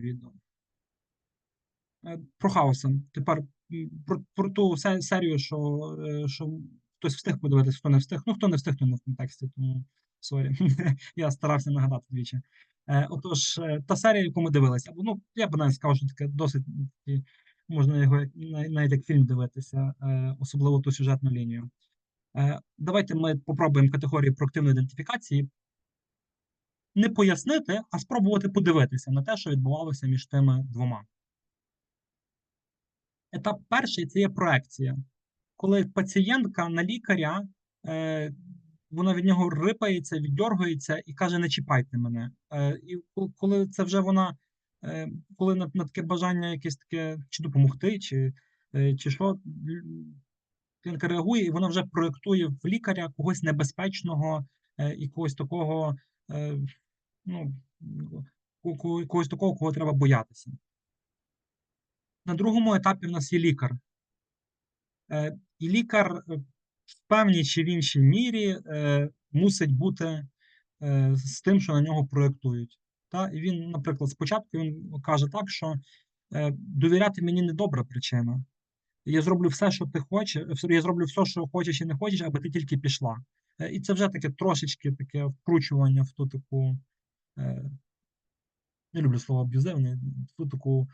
відео. Е, Про хаоса. Тепер про, про ту серію, що, е, що хтось встиг подивитися, хто не встиг. Ну, хто не встиг, то не в контексті, тому сорі. Я старався нагадати двічі. Е, Отож, та серія, яку ми дивилися, ну, я б навіть сказав, що таке досить можна його навіть як фільм дивитися, особливо ту сюжетну лінію. Давайте ми попробуємо категорії проактивної ідентифікації не пояснити, а спробувати подивитися на те, що відбувалося між тими двома. Етап перший це є проекція. Коли пацієнтка на лікаря, е, вона від нього рипається, віддьоргується і каже: не чіпайте мене. Е, і коли це вже вона, е, коли на, на таке бажання якесь таке чи допомогти, чи, е, чи що, клієнтка реагує, і вона вже проєктує в лікаря когось небезпечного е, і когось такого, е, ну, ко- ко- когось такого, кого треба боятися. На другому етапі в нас є лікар. Е, І лікар е, в певній чи в іншій мірі е, мусить бути з тим, що на нього проєктують. Та? І він, наприклад, спочатку він каже так, що довіряти мені не добра причина. Я зроблю все, що ти хочеш, я зроблю все, що хочеш і не хочеш, аби ти тільки пішла. І це вже таке трошечки таке вкручування в ту таку. Е, не люблю слово аб'юзивний, в ту таку.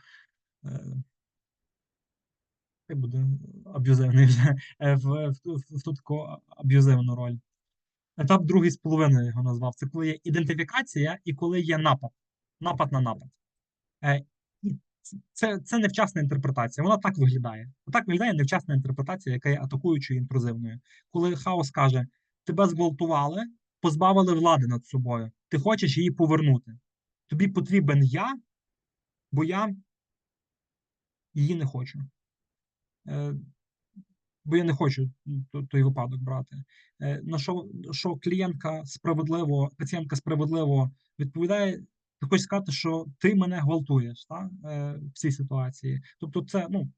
Хай буде аб'юзивний вже е, в, в, в ту таку аб'юзивну роль. Етап другий з половиною його назвав. Це коли є ідентифікація і коли є напад. Напад на напад. Е, це, це невчасна інтерпретація. Вона так виглядає. Так виглядає невчасна інтерпретація, яка є атакуючою і інтрузивною. Коли хаос каже: тебе зґвалтували, позбавили влади над собою. Ти хочеш її повернути. Тобі потрібен я, бо я її не хочу. Е, бо я не хочу той випадок брати. Е, На що, що клієнтка справедливо, пацієнтка справедливо відповідає, ти хочеш сказати, що ти мене гвалтуєш та? е, в цій ситуації. Тобто, це ну.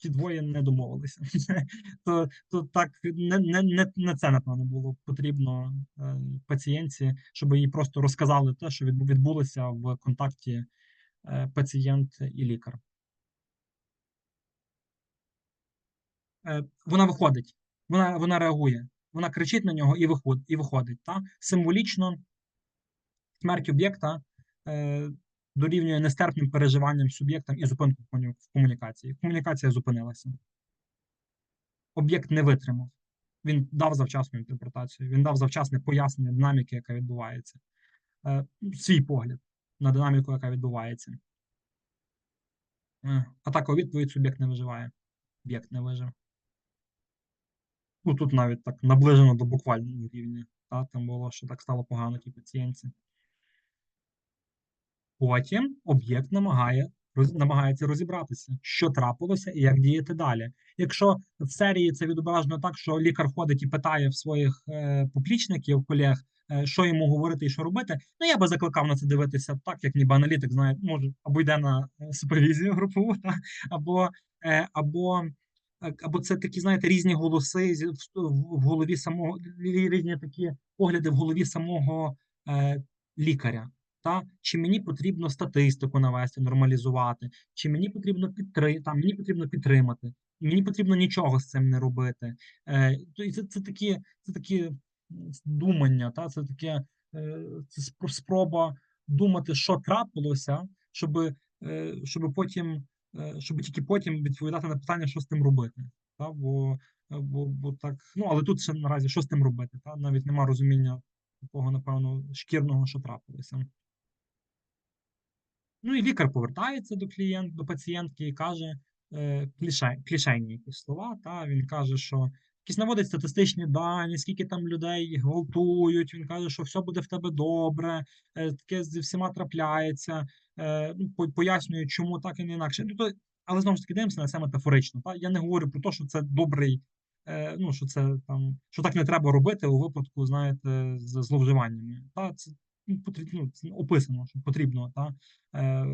Ті двоє не домовилися. то, то так не, не, не, не це, напевно, було потрібно е, пацієнтці, щоб їй просто розказали те, що відбулося в контакті е, пацієнт і лікар. е, вона виходить, вона, вона реагує, вона кричить на нього і виходить. І виходить та? Символічно смерть об'єкта дорівнює нестерпним переживанням суб'єктам і зупинку в комунікації. Комунікація зупинилася. Об'єкт не витримав. Він дав завчасну інтерпретацію, він дав завчасне пояснення динаміки, яка відбувається, е, свій погляд на динаміку, яка відбувається. Е, А так у відповідь суб'єкт не виживає. Об'єкт не вижив. Ну, тут навіть так наближено до буквального рівня. Та, там було, що так стало погано тій пацієнтці. Потім об'єкт намагає, роз, намагається розібратися, що трапилося і як діяти далі. Якщо в серії це відображено так, що лікар ходить і питає в своїх е, поплічників, колег, е, що йому говорити і що робити, ну я би закликав на це дивитися так, як ніби аналітик знає, може, або йде на е, супервізію групову, та, або, е, або Е, або це такі, знаєте, різні голоси в голові самого різні такі погляди в голові самого е, лікаря. Та чи мені потрібно статистику навести, нормалізувати, чи мені потрібно підтри... мені потрібно підтримати, мені потрібно нічого з цим не робити. Е, то і це, це такі, це такі думання, та це таке е, це спроба думати, що трапилося, щоб, е, щоб потім е, щоб тільки потім відповідати на питання, що з тим робити. Та? Бо, бо, бо так, ну але тут ще наразі що з тим робити? Та? Навіть нема розуміння такого, напевно, шкірного, що трапилося. Ну і лікар повертається до клієнт, до пацієнтки і каже е, кліше, клішейні якісь слова. Та? Він каже, що якісь наводить статистичні дані, скільки там людей гвалтують. Він каже, що все буде в тебе добре, е, таке зі всіма трапляється. Е, ну, пояснює, чому так і не інакше. Ну, то, але знову ж таки дивимося на це метафорично. Та? Я не говорю про те, що це добрий, е, ну що це там, що так не треба робити у випадку, знаєте, з зловживаннями. Та? Це потрібно, ну, описано, що потрібно, та? Е,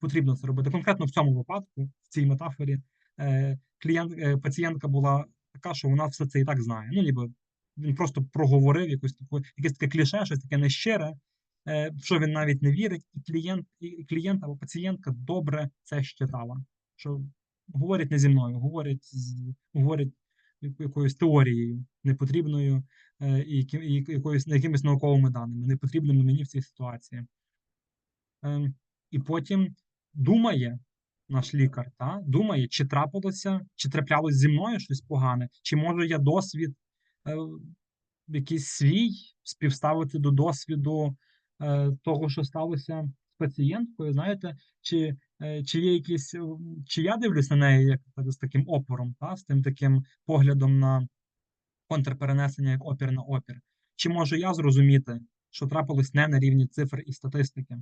потрібно це робити. Конкретно в цьому випадку, в цій метафорі, е, клієнт, е, пацієнтка була така, що вона все це і так знає. Ну, ніби він просто проговорив якусь таку, якесь таке кліше, щось таке нещире, е, що він навіть не вірить, і клієнт, і клієнт або пацієнтка добре це щитала. Що говорять не зі мною, говорять з говорять якоюсь теорією непотрібною е, і, якоюсь якимись науковими даними, непотрібними мені в цій ситуації. Ем, і потім думає наш лікар, та, думає, чи трапилося, чи траплялось зі мною щось погане, чи можу я досвід е, якийсь свій співставити до досвіду е, того, що сталося з пацієнткою. Знаєте, чи, чи є якісь, е, чи я дивлюсь на неї як з таким опором, та, з тим таким поглядом на контрперенесення як опір на опір, чи можу я зрозуміти, що трапилось не на рівні цифр і статистики.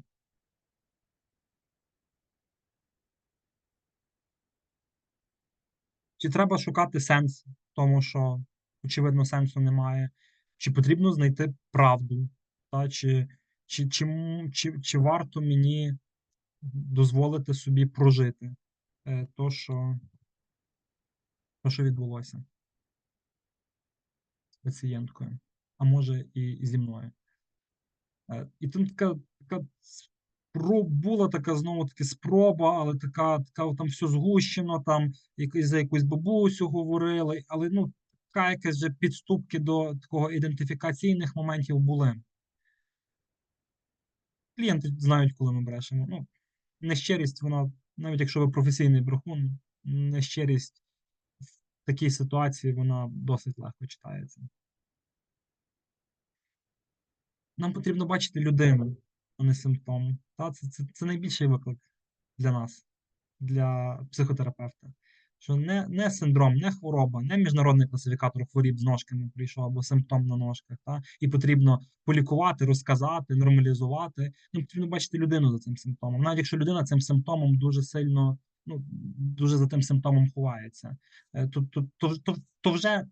Чи треба шукати сенс в тому, що очевидно сенсу немає, чи потрібно знайти правду, та? Чи, чи, чи, чи, чи варто мені дозволити собі прожити е, то, що, то, що відбулося з пацієнткою, а може і, зі мною. Е, І там така, така була така знову таки спроба, але така, така там все згущено, там якось за якусь бабусю говорили, але ну така якась вже підступки до такого ідентифікаційних моментів були. Клієнти знають, коли ми брешемо. Ну, нещирість, вона, навіть якщо ви професійний брехун, нещирість в такій ситуації вона досить легко читається. Нам потрібно бачити людину, а не симптом. Та, це, це, це найбільший виклик для нас, для психотерапевта. Що не, не синдром, не хвороба, не міжнародний класифікатор хворіб з ножками прийшов або симптом на ножках. Та? І потрібно полікувати, розказати, нормалізувати. Ну, потрібно бачити людину за цим симптомом. Навіть якщо людина цим симптомом дуже сильно, ну, дуже за тим симптомом ховається, Е, то, то, то, то, то вже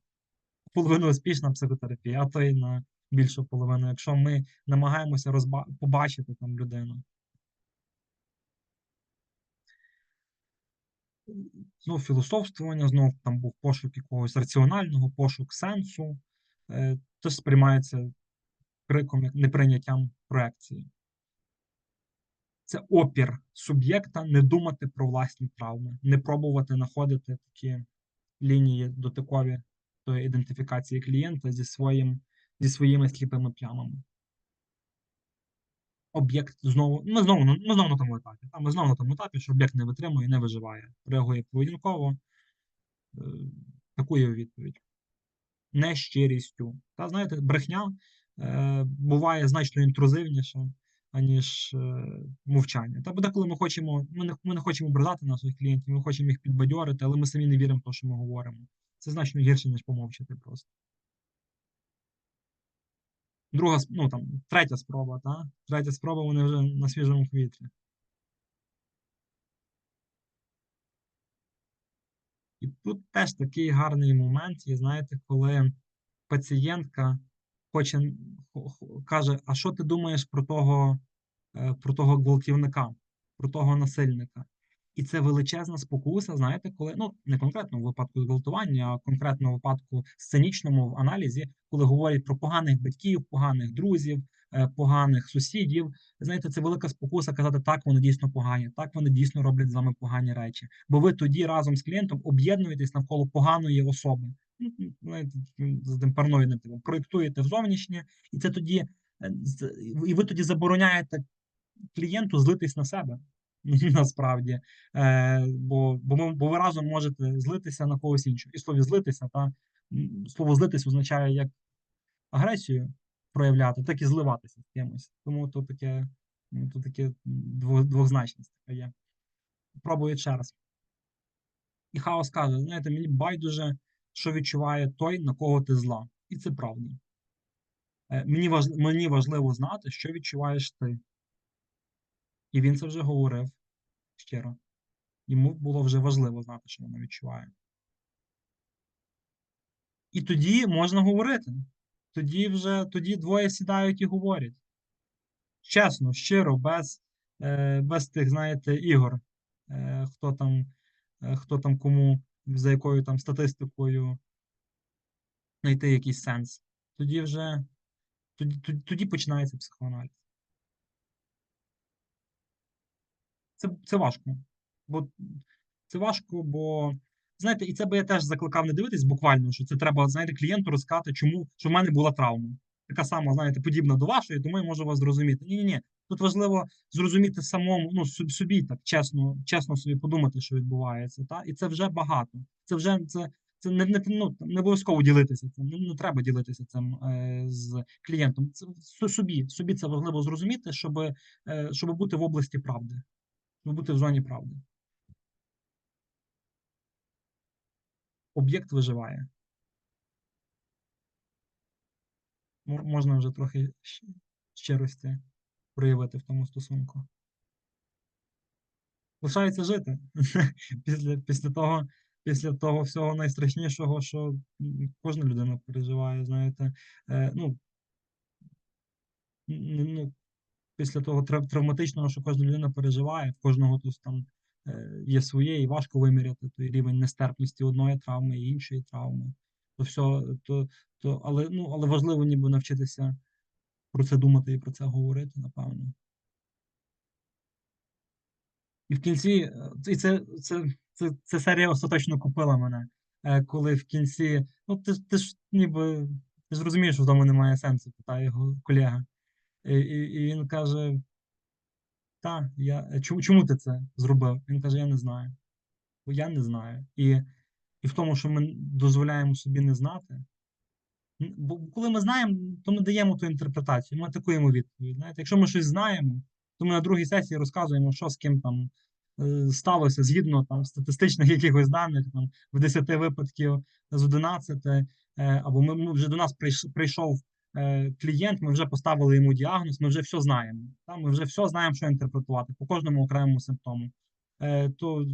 половину успішна психотерапія, а то й на більшу половину, якщо ми намагаємося розба... побачити там людину. Знов філософствування, знов там був пошук якогось раціонального, пошук сенсу, е, теж сприймається криком як неприйняттям проекції. Це опір суб'єкта не думати про власні травми, не пробувати знаходити такі лінії дотикові до ідентифікації клієнта зі, своїм, зі своїми сліпими плямами. Об'єкт знову, ми знову, ми знову на тому етапі. Та, Ми знову на тому етапі, що об'єкт не витримує, не виживає, реагує поведінково, е, такою відповідь. Нещирістю. Та знаєте, брехня е, буває значно інтрузивніша, аніж е, мовчання. Та бо деколи ми хочемо, ми не, ми не хочемо образати наших клієнтів, ми хочемо їх підбадьорити, але ми самі не віримо в те, що ми говоримо. Це значно гірше, ніж помовчати просто. Друга, ну там, третя спроба, та? Третя спроба, вони вже на свіжому повітрі. І тут теж такий гарний момент є, знаєте, коли пацієнтка хоче, хо- хо- каже: А що ти думаєш про того, е, про того гвалтівника, про того насильника? І це величезна спокуса, знаєте, коли ну не конкретно в випадку зґвалтування, а конкретно в випадку сценічному в аналізі, коли говорять про поганих батьків, поганих друзів, е, поганих сусідів. Знаєте, це велика спокуса казати, так вони дійсно погані, так вони дійсно роблять з вами погані речі. Бо ви тоді разом з клієнтом об'єднуєтесь навколо поганої особи. Ну, з тим параноїдним типом, проєктуєте в зовнішнє, і це тоді е, і ви тоді забороняєте клієнту злитись на себе. Насправді, е, бо, бо, ми, бо ви разом можете злитися на когось іншого. І слові злитися, та слово злитись означає як агресію проявляти, так і зливатися з кимось. Тому то таке, ну, то таке двозначність така є. Пробую ще раз. І хаос каже: знаєте, мені байдуже, що відчуває той, на кого ти зла. І це правда. Е, Мені важ... мені важливо знати, що відчуваєш ти. І він це вже говорив щиро. Йому було вже важливо знати, що вона відчуває. І тоді можна говорити. Тоді вже тоді двоє сідають і говорять. Чесно, щиро, без, е, без тих, знаєте, ігор. Е, хто там, е, хто там кому, за якою там статистикою знайти якийсь сенс. Тоді вже тоді, тоді, тоді починається психоаналіз. Це, це важко. Бо це важко, бо знаєте, і це би я теж закликав не дивитись буквально, що це треба, знаєте, клієнту розказати, чому що в мене була травма. Така сама, знаєте, подібна до вашої, тому я можу вас зрозуміти. Ні, ні, ні. Тут важливо зрозуміти самому, ну собі, так чесно, чесно собі подумати, що відбувається. Та? І це вже багато. Це вже це, це не, не, ну, не обов'язково ділитися цим. Не, не треба ділитися цим е, з клієнтом. Це собі, собі це важливо зрозуміти, щоб, е, щоб бути в області правди, щоб бути в зоні правди. Об'єкт виживає. Можна вже трохи щирості проявити в тому стосунку. Лишається жити після, після того, після того всього найстрашнішого, що кожна людина переживає, знаєте. Е, ну, ну, після того травматичного, що кожна людина переживає, в кожного тут там е, є своє, і важко виміряти той рівень нестерпності одної травми і іншої травми. То все, то, то, але, ну, але важливо ніби навчитися про це думати і про це говорити, напевно. І в кінці, е, і це, це, це, це серія остаточно купила мене. Е, Коли в кінці, ну ти, ти ж ніби ти ж розумієш, що в тому немає сенсу, питає його колега. І, і, він каже: Та, я чому, чому ти це зробив? Він каже: Я не знаю. Бо я не знаю. І, і в тому, що ми дозволяємо собі не знати. Бо коли ми знаємо, то ми даємо ту інтерпретацію, ми атакуємо відповідь. Знаєте, якщо ми щось знаємо, то ми на другій сесії розказуємо, що з ким там е, сталося згідно там статистичних якихось даних, там в 10 випадків з 11, е, або ми, ми вже до нас прийш- прийшов клієнт, ми вже поставили йому діагноз, ми вже все знаємо. Та, ми вже все знаємо, що інтерпретувати по кожному окремому симптому. Е, то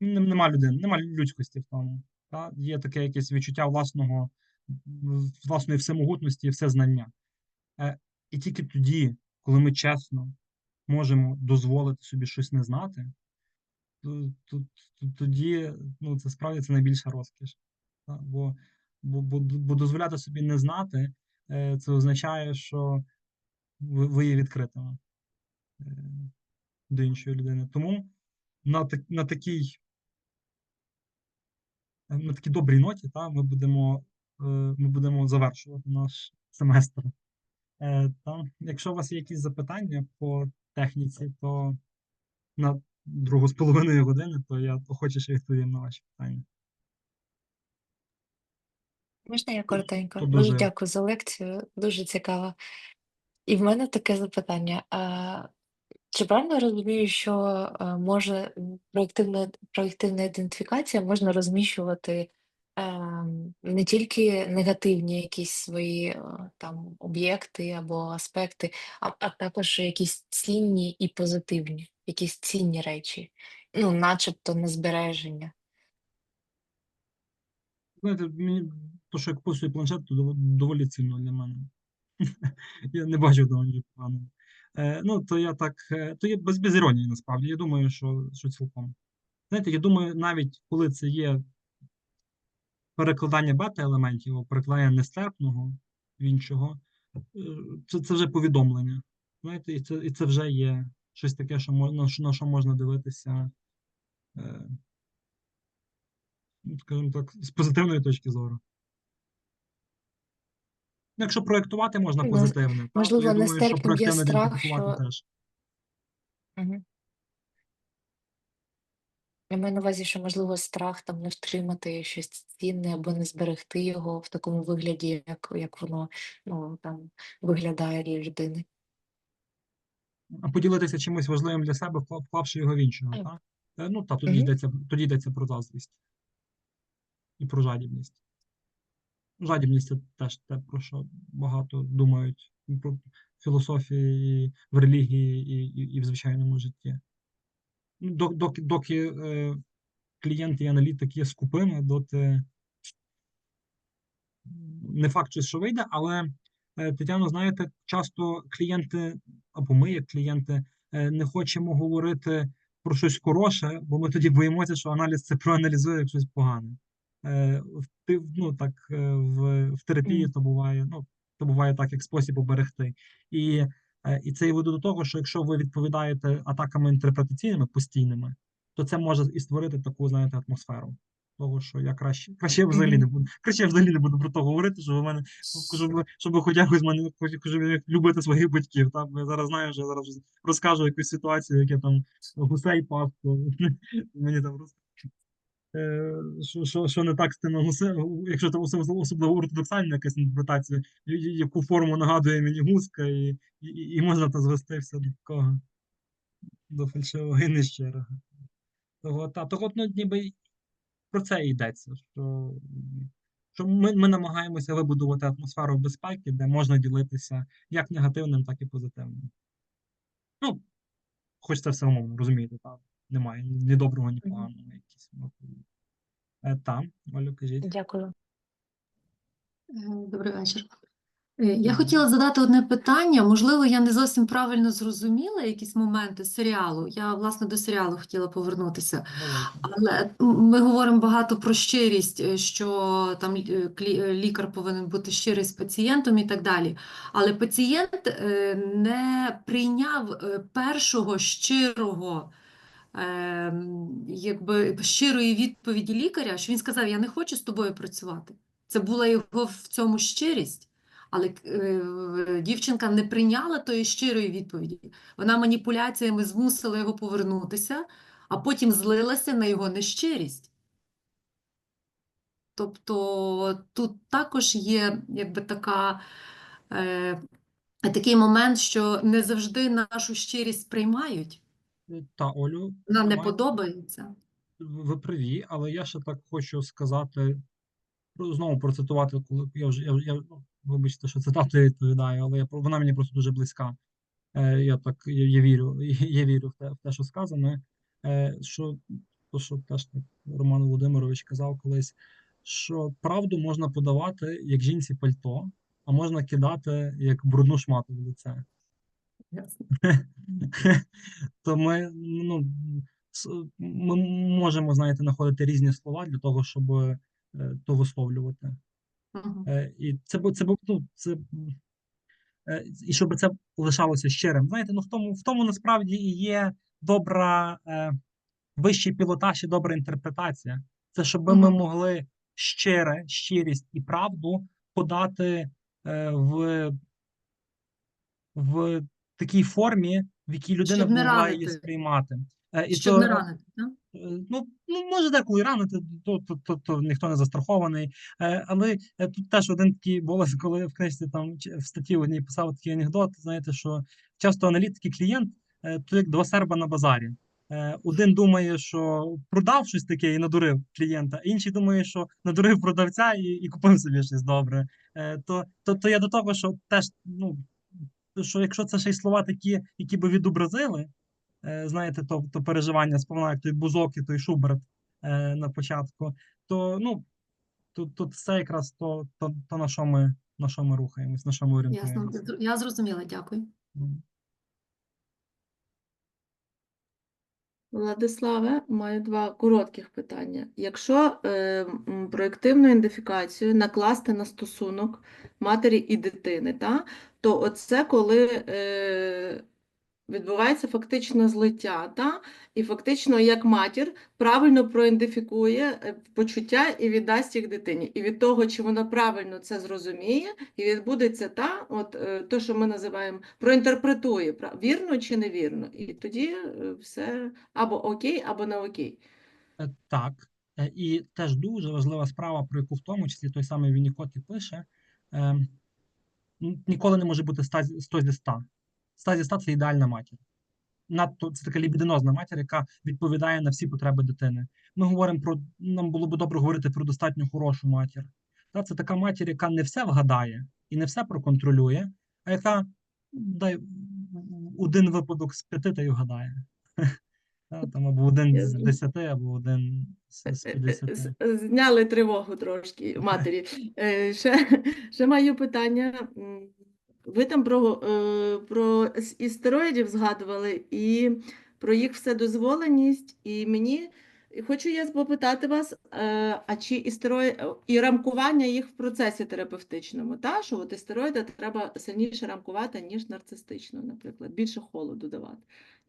нема людини, нема людськості в тому. Та? Є таке якесь відчуття власного, власної всемогутності і всезнання. Е, і тільки тоді, коли ми чесно можемо дозволити собі щось не знати, то, то, то тоді ну, це справді це найбільша розкіш. Бо, бо, бо, бо дозволяти собі не знати, е, це означає, що ви, є відкритими е, до іншої людини. Тому на, на такій на такій добрій ноті, та, ми будемо, е, ми будемо завершувати наш семестр. Е, Та, якщо у вас є якісь запитання по техніці, то на другу з половиною години, то я охоче відповім на ваші питання. Можна я коротенько? Дуже дуже- дякую за лекцію, дуже цікаво. І в мене таке запитання. А, чи правильно я розумію, що а, може проєктивна, проєктивна ідентифікація можна розміщувати ем, не тільки негативні якісь свої е, там об'єкти або аспекти, а, а також якісь цінні і позитивні, якісь цінні речі, ну, начебто на збереження. Знаєте, мені то, що я купив планшет, то доволі цінно для мене. Я не бачу того нічого поганого. Ну, то я так, е, то є без, без іронії, насправді. Я думаю, що, що цілком. Знаєте, я думаю, навіть коли це є перекладання бета-елементів, або перекладання нестерпного в іншого, е, це, це вже повідомлення. Знаєте, і це, і це вже є щось таке, що можна, на що- можна дивитися, е, скажімо так, з позитивної точки зору. Ну, Якщо проєктувати можна Ну, то можливо, я думаю, що проєктивно страх, що- теж. Угу. Я маю на увазі, що можливо страх там не втримати щось цінне або не зберегти його в такому вигляді, як, як воно ну, там виглядає для людини. А поділитися чимось важливим для себе, вклавши його в іншого. Так. Е, Ну, та, тоді, йдеться, тоді йдеться про заздрість і про жадібність. Жадібність це теж те, про що багато думають про філософії, в релігії, і, і, і в звичайному житті. Ну, док- Доки, доки е, клієнти і аналітики є скупими, доти не факт, що вийде, але е, Тетяно, знаєте, часто клієнти, або ми, як клієнти, е, не хочемо говорити про щось хороше, бо ми тоді боїмося, що аналіз це проаналізує як щось погане. Е, Ну так е, в, в терапії то буває, ну то буває так, як спосіб оберегти. І Е, І це і веде до того, що якщо ви відповідаєте атаками інтерпретаційними постійними, то це може і створити таку, знаєте, атмосферу. Того, що я краще, краще я взагалі не буду, краще я взагалі не буду про то говорити, що в мене щоб, щоб хоч якось мене щоб любити своїх батьків. Бо Я зараз знаю, що я зараз розкажу якусь ситуацію, як я там гусей пав, то мені там роз... Е, що, що, що не так з гусе, якщо це особливо ортодоксальна якась інтерпретація, яку форму нагадує мені гуска, і, і, і можна то звести все до такого, до фальшивого і нещирого. Того, та, того, ну, ніби про це йдеться, що, що ми, ми намагаємося вибудувати атмосферу безпеки, де можна ділитися як негативним, так і позитивним. Ну, хоч це все умовно, розумієте, так. Немає ні доброго, ні поганого. Якісь. Е, Та, Олю, кажіть. Дякую. Е, Добрий вечір. Е, Я хотіла задати одне питання. Можливо, я не зовсім правильно зрозуміла якісь моменти серіалу. Я, власне, до серіалу хотіла повернутися. Але ми говоримо багато про щирість, що там лікар повинен бути щирий з пацієнтом і так далі. Але пацієнт не прийняв першого щирого, якби щирої відповіді лікаря, що він сказав: Я не хочу з тобою працювати. Це була його в цьому щирість. Але е, дівчинка не прийняла тої щирої відповіді. Вона маніпуляціями змусила його повернутися, а потім злилася на його нещирість. Тобто тут також є якби така, е, такий момент, що не завжди нашу щирість приймають. Та, Олю, Нам не подобається. ви праві, але я ще так хочу сказати, про- знову процитувати, коли я вже я, вже- я ну, вибачте, що цитатою відповідаю, але я, про- вона мені просто дуже близька. Е, я так я, я вірю, я вірю в те, в те, що сказано. Е, що, то, що теж так Роман Володимирович казав колись, що правду можна подавати як жінці пальто, а можна кидати як брудну шмату в лице. То ми, ну, ми можемо, знаєте, знаходити різні слова для того, щоб е, то висловлювати. Е, І це це ну, це е, і щоб це лишалося щирим. Знаєте, ну в тому, в тому насправді і є добра вищий пілотаж і добра інтерпретація. Це щоб ми могли щире, щирість і правду подати в, в такій формі, в якій людина має її сприймати. Е, і Щоб то, не ранити, так? Е, Ну, ну може деколи ранити, то, то, то, то ніхто не застрахований. Е, але тут теж один такий голос, коли в книжці там в статті одній писав такий анекдот, знаєте, що часто аналітик і клієнт то як два серба на базарі. Один думає, що продав щось таке і надурив клієнта, інший думає, що надурив продавця і, і купив собі щось добре. То, то, то я до того, що теж, ну, що якщо це ще й слова такі, які би відобразили, е, знаєте, то, то переживання сповна, як той бузок і той Шуберт е, на початку, то ну тут, тут все якраз то, то, то на що ми на що ми рухаємось, на що ми Ясно. Я зрозуміла, дякую. Владиславе, маю два коротких питання. Якщо е, проєктивну ідентифікацію накласти на стосунок матері і дитини, та, то оце коли е, відбувається фактично злиття, та, і фактично як матір правильно проідентифікує е, почуття і віддасть їх дитині. І від того, чи вона правильно це зрозуміє, і відбудеться та, от е, то, що ми називаємо, проінтерпретує, вірно чи невірно. І тоді е, все або окей, або не окей. Так, і теж дуже важлива справа, про яку в тому числі той самий Віннікот і пише. е, Ніколи не може бути 100 зі 100 зі 100. 100 зі 100 – це ідеальна матір. Надто це така лібідинозна матір, яка відповідає на всі потреби дитини. Ми говоримо про нам було б добре говорити про достатньо хорошу матір. Та це така матір, яка не все вгадає і не все проконтролює, а яка дай один випадок з п'яти та й вгадає. Там або один з десяти, або один з Е, е, п'ятдесяти. Зняли тривогу трошки матері. Е, Ще, ще маю питання. Ви там про, е, про с- і стероїдів згадували, і про їх вседозволеність. І мені Хочу я попитати вас, е, а чи істерої... і рамкування їх в процесі терапевтичному, та? що от істероїди треба сильніше рамкувати, ніж нарцистично, наприклад, більше холоду давати.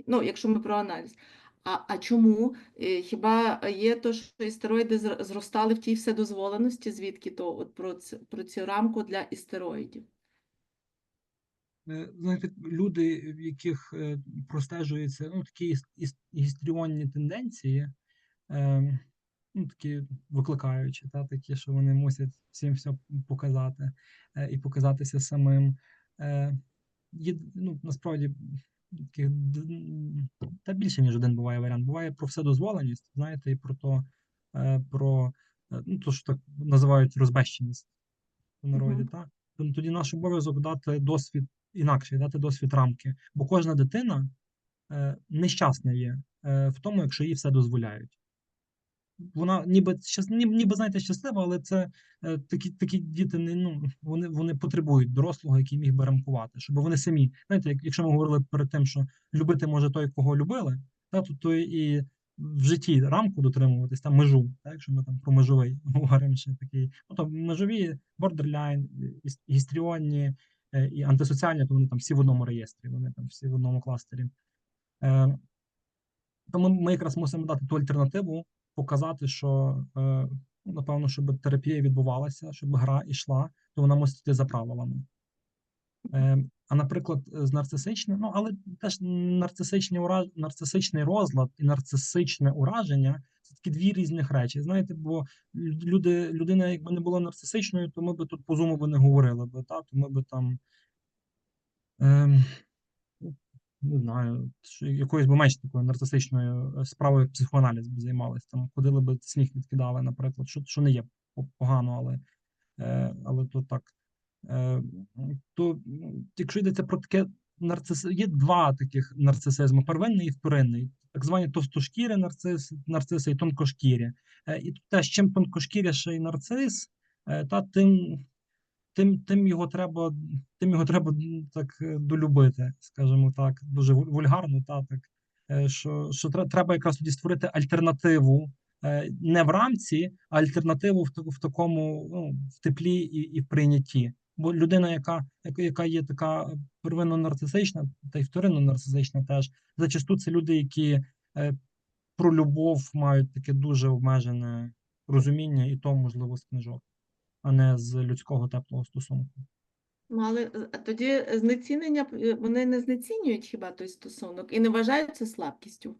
Ну, якщо ми про аналіз. А, а чому? Е, Хіба є то, що істероїди зростали в тій вседозволеності, звідки то от про, ц- про цю рамку для істероїдів? Е, Знаєте, люди, в яких е, простежуються ну, такі іс- іс- гістріонні тенденції, е, ну, такі викликаючі, та, такі, що вони мусять всім все показати і показатися самим. Є, ну, насправді, таких, та більше, ніж один буває варіант. Буває про вседозволеність, знаєте, і про то, про ну, то, що так називають розбещеність в народі, Мгм. та? то тоді наш обов'язок дати досвід інакший, дати досвід рамки. Бо кожна дитина е, нещасна є е, в тому, якщо їй все дозволяють. Вона ніби ніби, знаєте, щаслива, але це е, такі, такі діти не ну вони, вони потребують дорослого, який міг би рамкувати, щоб вони самі, знаєте, як, якщо ми говорили перед тим, що любити може той, кого любили, та то, то і в житті рамку дотримуватись, там межу, так, якщо ми там про межовий говоримо ще такий, ну то межові бордерляйн, іс- гістріонні і антисоціальні, то вони там всі в одному реєстрі, вони там всі в одному кластері. Е, тому ми якраз мусимо дати ту альтернативу, показати, що е, напевно, щоб терапія відбувалася, щоб гра йшла, то вона мусить йти за правилами. Е, а наприклад, з нарцисичним, ну але теж нарцисичний ураж, нарцисичний розлад і нарцисичне ураження це такі дві різних речі. Знаєте, бо люди, людина, якби не була нарцисичною, то ми би тут по зуму би не говорили би, та, то ми би там. Ем, не знаю, якоюсь би менш такою нарцисичною е, справою психоаналіз би займалися. Там ходили би сніг відкидали, наприклад, що, що не є погано, але, е, але то так. Е, то якщо йдеться про таке нарцис, є два таких нарцисизму: первинний і вторинний, так звані товстошкірі нарцис, нарциси і тонкошкірі. Е, і теж чим тонкошкіріший нарцис, е, та тим тим, тим його треба, тим його треба так долюбити, скажімо так, дуже вульгарно, та так. Що, що треба якраз тоді створити альтернативу не в рамці, а альтернативу в такому ну, в теплі і, і в прийнятті. Бо людина, яка, яка, є така первинно нарцисична, та й вторинно нарцисична теж, зачасту це люди, які е, про любов мають таке дуже обмежене розуміння, і то можливо з книжок а не з людського теплого стосунку. Ну, але е, тоді знецінення, е, вони не знецінюють хіба той стосунок і не вважають це слабкістю.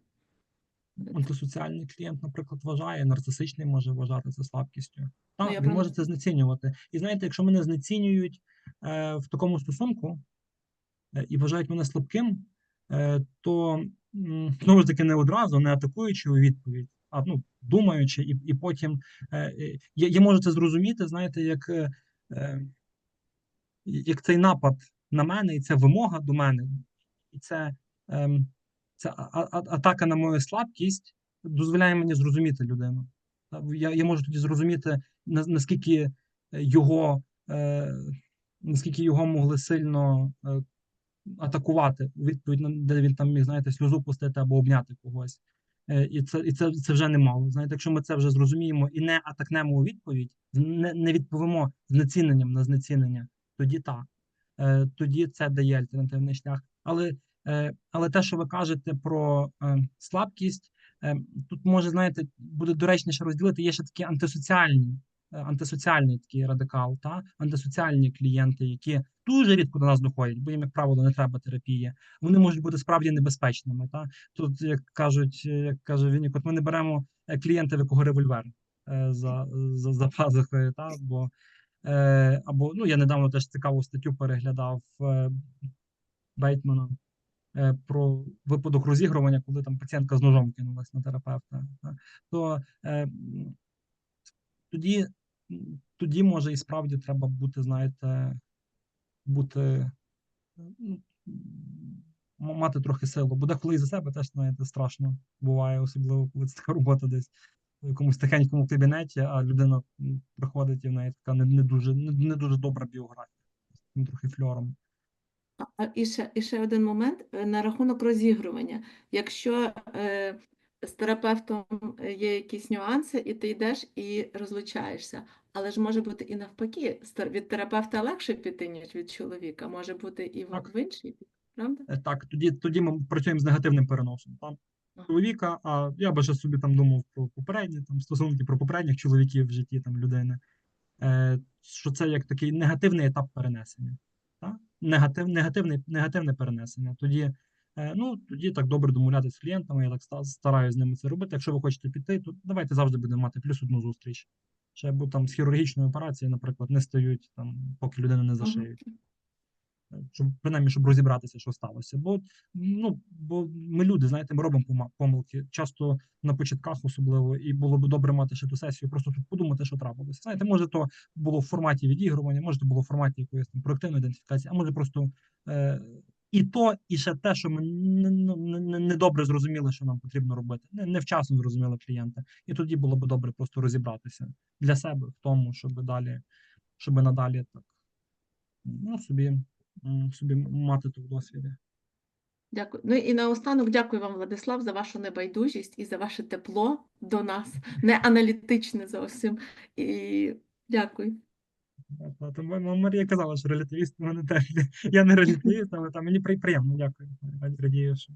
Антисоціальний клієнт, наприклад, вважає, нарцисичний може вважати це слабкістю. Так, я він може це знецінювати. І знаєте, якщо мене знецінюють е, в такому стосунку е, і вважають мене слабким, е, то знову ж таки не одразу, не атакуючи у відповідь, а ну, думаючи, і, і потім е, е, я, я можу це зрозуміти, знаєте, як, е, е, як цей напад на мене, і це вимога до мене, і це, ем, це атака на мою слабкість дозволяє мені зрозуміти людину. Я, я можу тоді зрозуміти, наскільки його, е, наскільки його могли сильно е, атакувати у відповідь на де він там міг, знаєте, сльозу пустити або обняти когось. Е, І це, і це, це вже немало. Знаєте, якщо ми це вже зрозуміємо і не атакнемо у відповідь, не, не відповімо знеціненням на знецінення, тоді так. Е, Тоді це дає альтернативний шлях. Але, е, але те, що ви кажете про е, слабкість, е, тут може, знаєте, буде доречніше розділити. Є ще такі антисоціальні, е, антисоціальний такий радикал, та антисоціальні клієнти, які дуже рідко до нас доходять, бо їм, як правило, не треба терапії. Вони можуть бути справді небезпечними. Та тут, як кажуть, е, як каже Вінік, от ми не беремо е, клієнта, в якого револьвер е, за, за, за пазухою, та бо е, або ну я недавно теж цікаву статтю переглядав е, Бейтмана е, про випадок розігрування, коли там пацієнтка з ножом кинулась на терапевта. То е, тоді, тоді може і справді треба бути, знаєте, бути е, ну, мати трохи силу. Бо деколи і за себе теж, знаєте, страшно буває, особливо коли це така робота десь в якомусь тихенькому кабінеті, а людина приходить і в неї така не, не дуже не, не дуже добра біографія, трохи фльором. І ще, і ще один момент е, на рахунок розігрування. Якщо е, з терапевтом е, є якісь нюанси, і ти йдеш і розлучаєшся. Але ж може бути і навпаки, від терапевта легше піти, ніж від чоловіка. Може бути і в, Так. в інший правда? Е, Так, тоді, тоді ми працюємо з негативним переносом. Там Ага. чоловіка, а я би ще собі там думав про попередні там стосунки про попередніх чоловіків в житті там людини. Е, що це як такий негативний етап перенесення. Негатив, негативне негативне перенесення. Тоді, е, ну, тоді так добре домовляти з клієнтами, я так ста- стараюся з ними це робити. Якщо ви хочете піти, то давайте завжди будемо мати плюс одну зустріч. Ще бо там з хірургічної операції, наприклад, не стають там, поки людину не зашиють щоб принаймні, щоб розібратися, що сталося. Бо ну бо ми люди, знаєте, ми робимо помилки. Часто на початках особливо, і було б добре мати ще ту сесію, просто тут подумати, що трапилося. Знаєте, може, то було в форматі відігрування, може, то було в форматі якоїсь там проактивної ідентифікації, а може просто е, і то, і ще те, що ми не, не, не, не зрозуміли, що нам потрібно робити. Не, невчасно зрозуміли клієнта. І тоді було б добре просто розібратися для себе в тому, щоб далі, щоб надалі так ну, собі, собі мати тут досвіди. Дякую. Ну і наостанок дякую вам, Владислав, за вашу небайдужість і за ваше тепло до нас, не аналітичне зовсім. І дякую. Марія казала, що релятивіст мене теж. Я не релятивіст, але там мені при- приємно, дякую. Раді- Радію, що.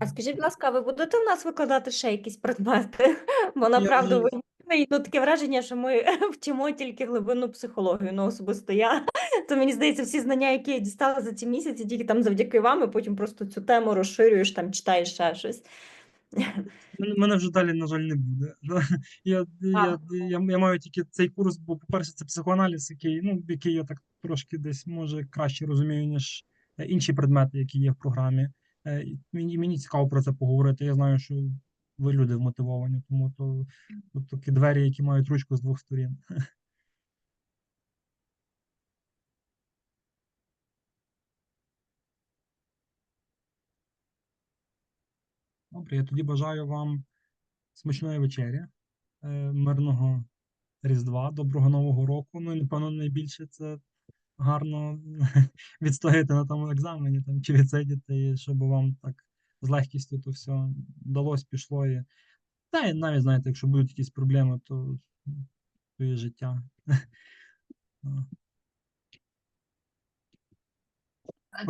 А скажіть, будь ласка, ви будете в нас викладати ще якісь предмети? Бо направду ви і, ну, таке враження, що ми вчимо тільки глибинну психологію. Ну, особисто я. То мені здається, всі знання, які я дістала за ці місяці, тільки там завдяки вам, і потім просто цю тему розширюєш, там читаєш ще щось. Мене, мене вже далі, на жаль, не буде. Я, я, я, я маю тільки цей курс, бо, по-перше, це психоаналіз, який, ну, який я так трошки десь може краще розумію, ніж е, інші предмети, які є в програмі. Е, і Мені, мені цікаво про це поговорити. Я знаю, що ви люди вмотивовані, тому то, то такі двері, які мають ручку з двох сторін. Добре, я тоді бажаю вам смачної вечері, е, мирного Різдва, доброго Нового року. Ну і напевно найбільше це гарно відстояти на тому екзамені там, чи відсидіти, щоб вам так з легкістю то все вдалося, пішло. І... Та і навіть знаєте, якщо будуть якісь проблеми, то, то є життя. Ну,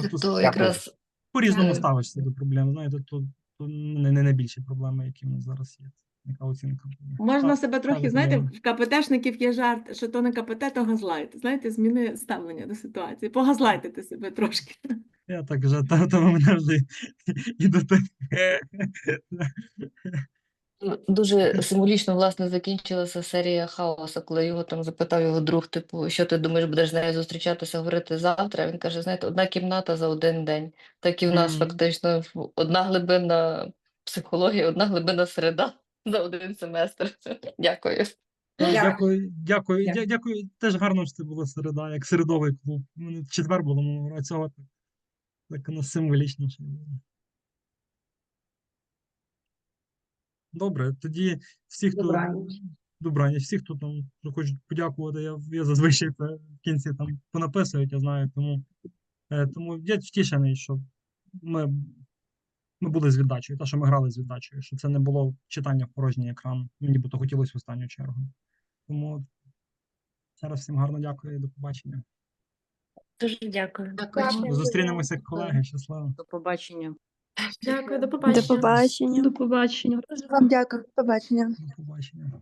Просто То якраз По-різному ставишся до проблем. Знаєте, то, то не, не найбільші проблеми, які в нас зараз є. Яка оцінка? Можна Так, себе трохи, так, знаєте, ну. в КПТшників є жарт, що то не КПТ, то газлайт. Знаєте, зміни ставлення до ситуації. Погазлайтити себе трошки. Я так вже там, там мене вже і до тих. Дуже символічно, власне, закінчилася серія хаосу, коли його там запитав його друг, типу, що ти думаєш, будеш з нею зустрічатися, говорити завтра? Він каже: знаєте, одна кімната за один день. Так і в нас Мгм. фактично одна глибинна психологія, одна глибинна середа за один семестр. Дякую. Дякую. Дякую, дякую, Дякую. Теж гарно, що це була середа, як середовий клуб. Четвер було а цього так, воно символічніше. було. Добре, тоді всі, хто Добраніч. добраніч, всі, хто там хочуть подякувати, я, я зазвичай в кінці там понаписують, я знаю, тому, е, тому я втішений, що ми, ми були з віддачею, те, що ми грали з віддачею, що це не було читання в порожній екран, мені би то хотілося в останню чергу. Тому зараз всім гарно дякую і до побачення. Дуже дякую. Дякую. Зустрінемося, колеги, щасливо. До побачення. Дякую, до До побачення. побачення. До побачення. Дуже вам дякую. До побачення. До побачення.